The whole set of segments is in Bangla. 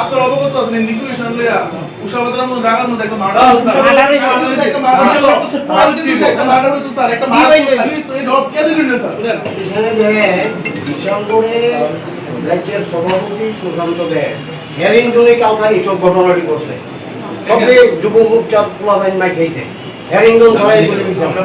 আপনার অবগত আছেন নিকুলেশন লইয়া উষাবাদের মধ্যে জায়গার মধ্যে একটা মার্ডার হয়েছে। একটা মার্ডার হলো একটা মার্ডার হইতো স্যার একটা মার্ডার খালি এই জব কে দিবেন স্যার? এখানে যে বিশালগড়ে রাজ্যের সভাপতি সুশান্ত দে হেয়ারিং জন্য কালকা এইসব ঘটনাটি করছে। সবে যুব মুক্তার পোলাবাইন মাই খেয়েছে হেয়ারিং জন ধরাই বলে আমরা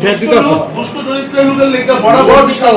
threat দিতেছে। দুষ্ট চরিত্রের লোকের লেখা বরাবর বিশাল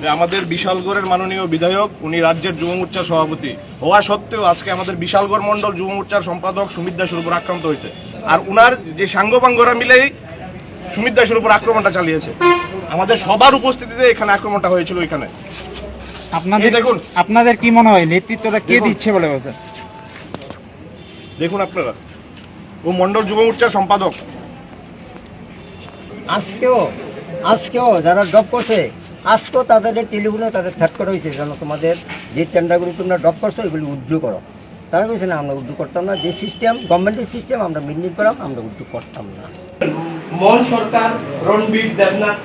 যে আমাদের বিশালগড়ের মাননীয় বিধায়ক উনি রাজ্যের যুব মোর্চার সভাপতি। হওয়া সত্ত্বেও আজকে আমাদের বিশালগড় মন্ডল যুব মোর্চার সম্পাদক সুমিত দাসের উপর আক্রান্ত হয়েছে। আর উনার যে সাঙ্গপাঙ্গরা মিলেই সুমিত দাসের উপর আক্রমণটা চালিয়েছে। আমাদের সবার উপস্থিতিতে এখানে আক্রমণটা হয়েছিল এখানে। আপনাদের দেখুন। আপনাদের কি মনে হয় নেতৃত্বটা কে দিচ্ছে বলে বলছেন? দেখুন আপনারা। ও মন্ডল যুব মোর্চার সম্পাদক। আজকেও আজকেও যারা ড্রপ করছে আজকেও তাদের টেলিফোনে তাদের থ্যাট করা হয়েছে যেন তোমাদের যে টেন্ডারগুলো তোমরা ড্রপ করছ এগুলি উদ্যোগ করো। তারা বলছে না আমরা উদ্যোগ করতাম না। যে সিস্টেম গভর্নমেন্টের সিস্টেম আমরা মেনটেন করাম আমরা উদ্যোগ করতাম না। মন সরকার রণবীর দেবনাথ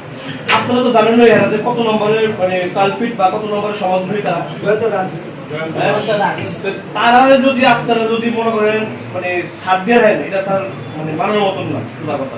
আপনারা তো জানেন না এরা যে কত নম্বরের মানে কালফিট বা কত নম্বরের সমাজগুলি তারা। হ্যাঁ? তারা যদি আপনারা যদি মনে করেন মানে ছাড় দিয়ে দেন এটা স্যার মানে মানার মতন না কথা।